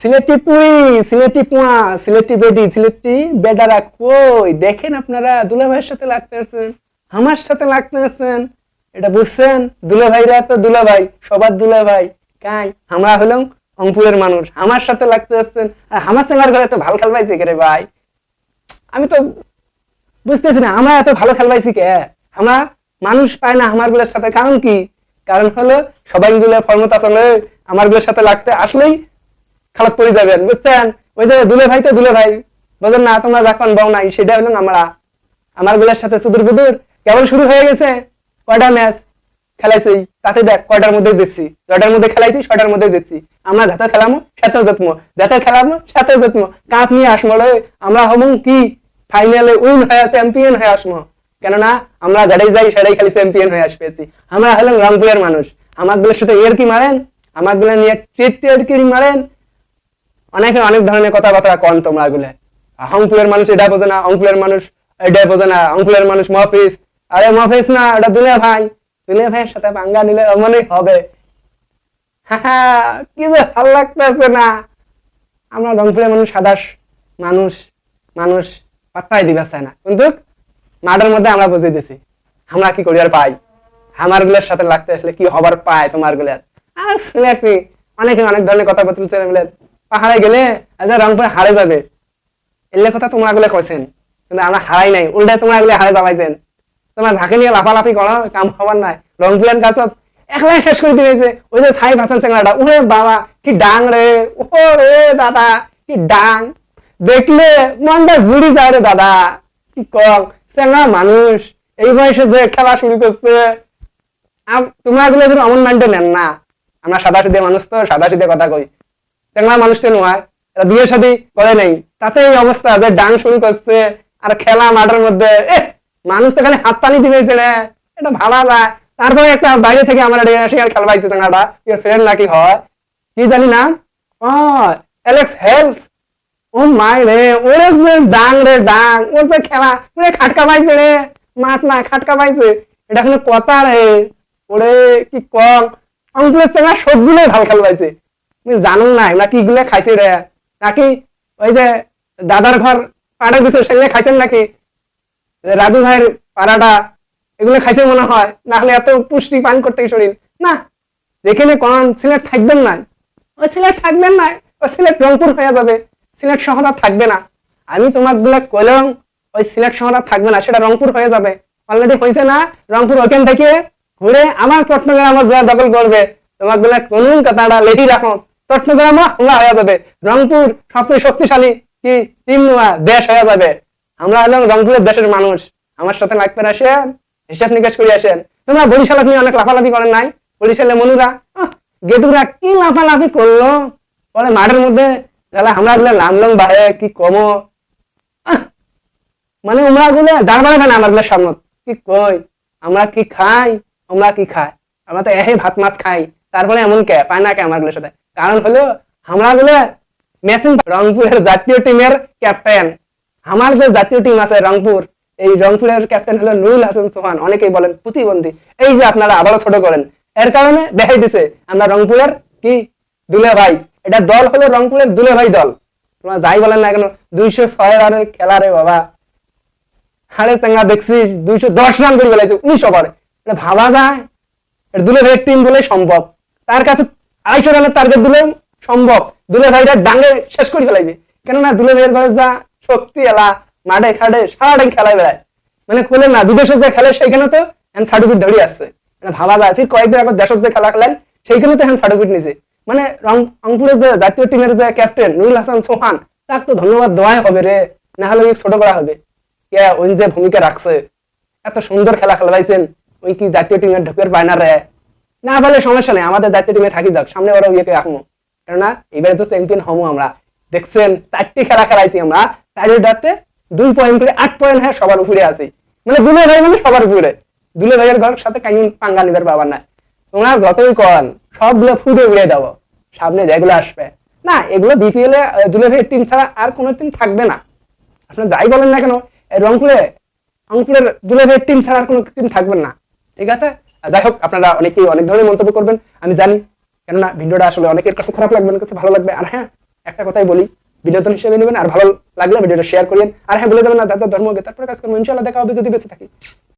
সিলেটি পুই সিলেটি পুয়া, সিলেটি বেডি, সিলেটি বেডারা কই? দেখেন আপনারা দুলা ভাইয়ের সাথে লাগতে আছেন, আমার সাথে লাগতে আছেন। এটা বুঝছেন? দুলা ভাইরা তো দুলা ভাই সবার দুলা ভাই কাই? আমরা হলাম অঙ্কুরের মানুষ, আমার সাথে লাগতে আসছেন আর আমার সঙ্গে ঘরে তো ভালো খেল পাইছি কে ভাই? আমি তো বুঝতেছি না, আমরা এত ভালো খেল পাইছি কে? আমরা মানুষ পায় না আমারগুলোর সাথে, কারণ কি? কারণ হলো সবাই গুলো ফর্মত আসলে আমারগুলোর সাথে লাগতে আসলেই খালাত পড়ে যাবেন বুঝছেন? ওই যে দুলে ভাই তো দুলে ভাই। বুঝলেন না? তোমরা যখন বউ নাই সেটা হলো আমরা। আমারগুলোর সাথে সুদূর বুদুর। কেমন শুরু হয়ে গেছে কয়টা ম্যাচ খেলাইছি। তাতে দেখ, কয়টার মধ্যে জিতছি। ছয়টার মধ্যে খেলাইছি ছয়টার মধ্যে জিতছি। আমরা যাতে খেলামো সাথে জিতমো যাতে খেলামো সাথে জিতমো কাপ নিয়ে আসব রে আমরা হব কি? ফাইনালে উইন হয়ে চ্যাম্পিয়ন হয়ে আসব কেননা, আমরা যারাই যাই সেটাই খালি চ্যাম্পিয়ন হয়ে আসবেছি আমরা হলাম রংপুরের মানুষ। আমাগুলোর সাথে এর কি মারেন? আমাগুলো নিয়ে টেট টেট কি মারেন? অনেকে অনেক ধরনের কথাবার্তা কন তোমরা গুলো অঙ্কুলের মানুষ এটা বোঝে না অঙ্কুলের মানুষ এটা বোঝে না অঙ্কুলের মানুষ মহাফিস আরে মহাফিস না, এটা দুলে ভাই। দুলে ভাইয়ের সাথে পাঙ্গা নিলে অমনই হবে। কি যে ভালো লাগতেছে না। আমরা রংপুরের মানুষ মানুষ মানুষ পাত্তাই দিবে চায় না। কিন্তু মাঠের মধ্যে আমরা বুঝিয়ে দিছি, আমরা কি করি পাই? আমারগুলোর সাথে লাগতে আসলে কি হবার পায় তোমারগুলার আর সিলেটি অনেকে অনেক ধরনের কথা বলছে বলে পাহাড়ে গেলে আচ্ছা রংপুরে হারে যাবে। এলে কথা তোমরা গুলো কইছেন কিন্তু আমরা হারাই নাই উল্টে তোমরা গুলো হারে যাবাইছেন তোমরা ঝাঁকে নিয়ে লাফালাফি করো কাম হবার নাই। রংপুরের কাছে একলাই শেষ করে দিয়েছে ওই যে ছাই ভাষণ চেংড়াটা ওরে বাবা, কি ডাং রে ও রে দাদা, কি ডাং। দেখলে মনটা জুড়ি যায় রে দাদা, কি কম চেংড়া মানুষ এই বয়সে যে খেলা শুরু করছে তোমরা এগুলো অমন মাইন্ডে নেন না। আমরা সাদা সিধে মানুষ তো সাদা সিধে কথা কই চেংড়া মানুষটা নয় এরা বিয়ে শাদী করে নাই। তাতে এই অবস্থা যে ডান শুরু করছে আর খেলা মাঠের মধ্যে মানুষ তো খালি হাত পানি দিবেছে রে, এটা ভাবা যায়। তারপরে একটা বাইরে থেকে আমার ন্যাশনাল খেলবাইছে ফ্রেন্ড নাকি হয়, কি জানি না? ও অ্যালেক্স হেলস ও মাই রে, ওরে ডাং রে ডাং ওর যে খেলা, ওরে খাটকা পাইছে রে, মাঠ না, খাটকা পাইছে। এটা কোনো কথা রে, ওরে কি কম? অঙ্কুলের চেঙ্গা সবগুলোই ভালো খেল পাইছে। তুমি জানো না না কি গুলো খাইছে রে? নাকি ওই যে দাদার ঘর পাড়া দিছে, সেগুলো খাইছেন নাকি? রাজু ভাইয়ের পাড়াটা, এগুলো খাইছে মনে হয়। না হলে এত পুষ্টি পান করতে শরীর। না, যেখানে কোন সিলেট থাকবেন না। ওই সিলেট থাকবেন না, ওই সিলেট রংপুর হয়ে যাবে। সিলেট শহর থাকবে না। আমি তোমারগুলো কলম ওই সিলেট শহর থাকবে না, সেটা রংপুর হয়ে যাবে। অলরেডি হয়েছে না, রংপুর ওখান থেকে ঘুরে আমার চট্টগ্রাম আমার যা দখল করবে। তোমারগুলো কোন কথাটা লেখি রাখো। চট্টগ্রাম হামলা হয়ে যাবে। রংপুর সবচেয়ে শক্তিশালী কি? টিম দেশ হয়ে যাবে। আমরা হলাম রংপুরের দেশের মানুষ। আমার সাথে লাগবে আসেন, হিসাব নিকাশ করে আসেন। তোমরা বরিশাল আপনি অনেক লাফালাফি করেন নাই। বরিশালে মনুরা গেদুরা কি লাফালাফি করল? পরে মাঠের মধ্যে তাহলে আমরা গুলো নামলাম বাহে কি কম? মানে আমরা গুলো দাঁড় বাড়াবে না আমারগুলো সামনে। কি কই? আমরা কি খাই? আমরা কি খাই? আমরা তো এহে ভাত মাছ খাই। তারপরে এমন কে? পায় না কে আমারগুলোর সাথে? কারণ হলো আমরা গুলো মেসিং রংপুরের জাতীয় টিমের ক্যাপ্টেন আমার যে জাতীয় টিম আছে রংপুর, এই রংপুরের ক্যাপ্টেন হলো নুরুল হাসান সোহান। অনেকেই বলেন, প্রতিবন্ধী। এই যে আপনারা আবারও ছোট করেন, এর কারণে দেখাই দিছে, আমরা রংপুরের কি? দুলে ভাই এটা দল হলো রংপুরের দুলে ভাই দল। তোমরা যাই বলেন না কেন, দুইশো ছয় রানের খেলা রে বাবা। হাড়ে চাঙ্গা দেখছি, দুইশো দশ রান করে বেলাইছে উনিশ ওভারে এটা ভাবা যায়, এটা দুলে ভাইয়ের টিম বলে সম্ভব। তার কাছে আড়াইশো রানের টার্গেট দিলেও সম্ভব। দুলে ভাইটা ডাঙ্গে শেষ করে ফেলাইবে। কেননা দুলে ভাইয়ের ঘরে যা শক্তি, এলা, মাঠে খাটে সারাদিন খেলায় বেড়ায়। মানে খুলে না, বিদেশে যে খেলে সেইখানে তো হ্যান্ড সার্টিফিকেট ধরে আসছে। মানে ভাবা যায়, ফির কয়েকদিন আগে দেশের যে খেলা খেলেন, সেইখানে তো হ্যান্ড সার্টিফিকেট নিছে। মানে রংপুরের যে জাতীয় টিমের যে ক্যাপ্টেন নুরুল হাসান সোহান, তাকে তো ধন্যবাদ দেওয়াই হবে রে, না হলে ওকে ছোট করা হবে। ওই যে ভূমিকা রাখছে। এত সুন্দর খেলা খেলবাইছেন ওই কি জাতীয় টিমের ঢুকের পায় না রে না বলে সমস্যা নেই, আমাদের জাতীয় টিমে থাকি যাক, সামনে ওরা ইয়েকে রাখব কেননা এবারে তো চ্যাম্পিয়ন হব আমরা। দেখছেন, চারটি খেলা খেলাইছি আমরা চারিটাতে দুই পয়েন্ট করে আট পয়েন্ট হ্যাঁ সবার উপরে আছি। মানে দুলে ভাই মানে সবার উপরে। দুলে ভাইয়ের ঘর সাথে কাইন পাঙ্গা নিবার বাবার না তোমরা যতই কন, সবগুলো ফুটে উড়ে দাও। সামনে যেগুলো আসবে। না, এগুলো বিপিএল এ দুলে ভাইয়ের টিম ছাড়া আর কোনো টিম থাকবে না। আপনারা যাই বলেন না কেন রংপুরে, রংপুরের দুলে ভাইয়ের টিম ছাড়া আর কোনো টিম থাকবে না। ঠিক আছে? যাই হোক, আপনারা অনেকেই অনেক ধরনের মন্তব্য করবেন, আমি জানি, কেননা ভিডিওটা আসলে অনেকের কাছে খারাপ লাগবে কাছে ভালো লাগবে। আর হ্যাঁ একটা কথাই বলি বিনোদন হিসেবে নেবেন, আর ভালো লাগলে ভিডিওটা শেয়ার করেন আর হ্যাঁ বলে দেবেন না, যা যা ধর্ম, তারপরে কাজ করব ইনশাল্লাহ দেখা হবে যদি বেঁচে থাকি।